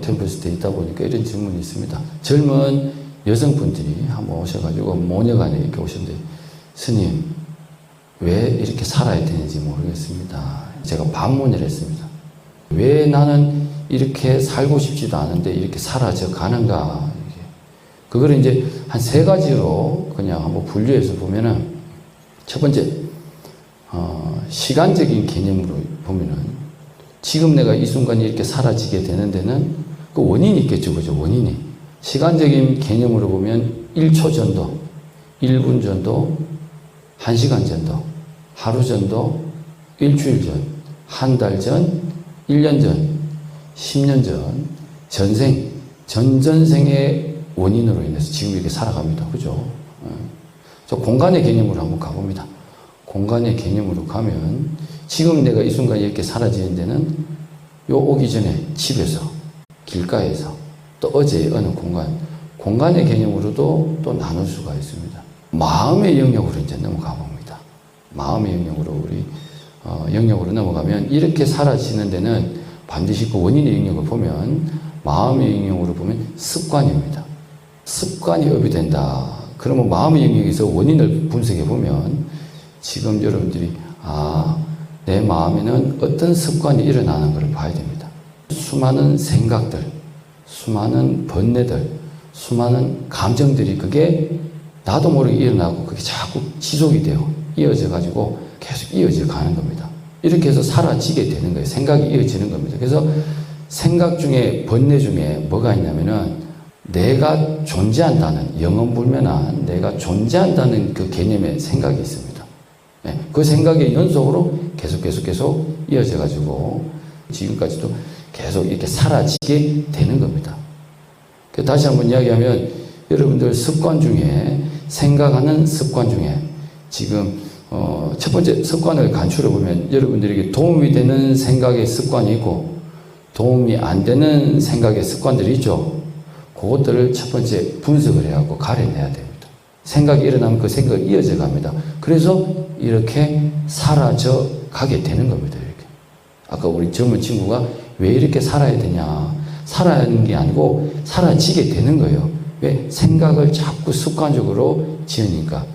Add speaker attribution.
Speaker 1: 템플스테에 있다 보니까 이런 질문이 있습니다. 젊은 여성분들이 한번 오셔가지고 모녀간에 이렇게 오셨는데 스님 왜 이렇게 살아야 되는지 모르겠습니다. 제가 반문을 했습니다. 왜 나는 이렇게 살고 싶지도 않은데 이렇게 사라져 가는가? 그거를 이제 한 세 가지로 그냥 한번 분류해서 보면은 첫 번째 어, 시간적인 개념으로 보면은 지금 내가 이 순간 이렇게 사라지게 되는 데는 그 원인이 있겠죠, 그죠? 원인이. 시간적인 개념으로 보면 1초 전도, 1분 전도, 1시간 전도, 하루 전도, 일주일 전, 한 달 전, 1년 전, 10년 전, 전생, 전전생의 원인으로 인해서 지금 이렇게 살아갑니다. 그죠? 어. 저 공간의 개념으로 한번 가봅니다. 공간의 개념으로 가면 지금 내가 이 순간 이렇게 사라지는 데는 요 오기 전에 집에서, 길가에서, 또 어제의 어느 공간, 공간의 개념으로도 또 나눌 수가 있습니다. 마음의 영역으로 이제 넘어가 봅니다. 마음의 영역으로 우리 어, 영역으로 넘어가면 이렇게 사라지는 데는 반드시 그 원인의 영역을 보면 마음의 영역으로 보면 습관입니다. 습관이 업이 된다. 그러면 마음의 영역에서 원인을 분석해 보면 지금 여러분들이 아, 내 마음에는 어떤 습관이 일어나는 것을 봐야 됩니다. 수많은 생각들, 수많은 번뇌들, 수많은 감정들이 그게 나도 모르게 일어나고 그게 자꾸 지속이 돼요. 이어져 가지고 계속 이어져 가는 겁니다. 이렇게 해서 사라지게 되는 거예요. 생각이 이어지는 겁니다. 그래서 생각 중에 번뇌 중에 뭐가 있냐면은 내가 존재한다는 영원불면한 내가 존재한다는 그 개념의 생각이 있습니다. 네, 그 생각의 연속으로 계속 계속 계속 이어져 가지고 지금까지도 계속 이렇게 사라지게 되는 겁니다. 그 다시 한번 이야기하면 여러분들 습관 중에 생각하는 습관 중에 지금 어, 첫 번째 습관을 간추려 보면 여러분들에게 도움이 되는 생각의 습관이 있고 도움이 안 되는 생각의 습관들이 있죠. 그것들을 첫 번째 분석을 해야 하고 가려내야 됩니다. 생각이 일어나면 그 생각이 이어져 갑니다. 그래서 이렇게 사라져 가게 되는 겁니다. 이렇게. 아까 우리 젊은 친구가 왜 이렇게 살아야 되냐. 살아야 하는 게 아니고 사라지게 되는 거예요. 왜? 생각을 자꾸 습관적으로 지으니까.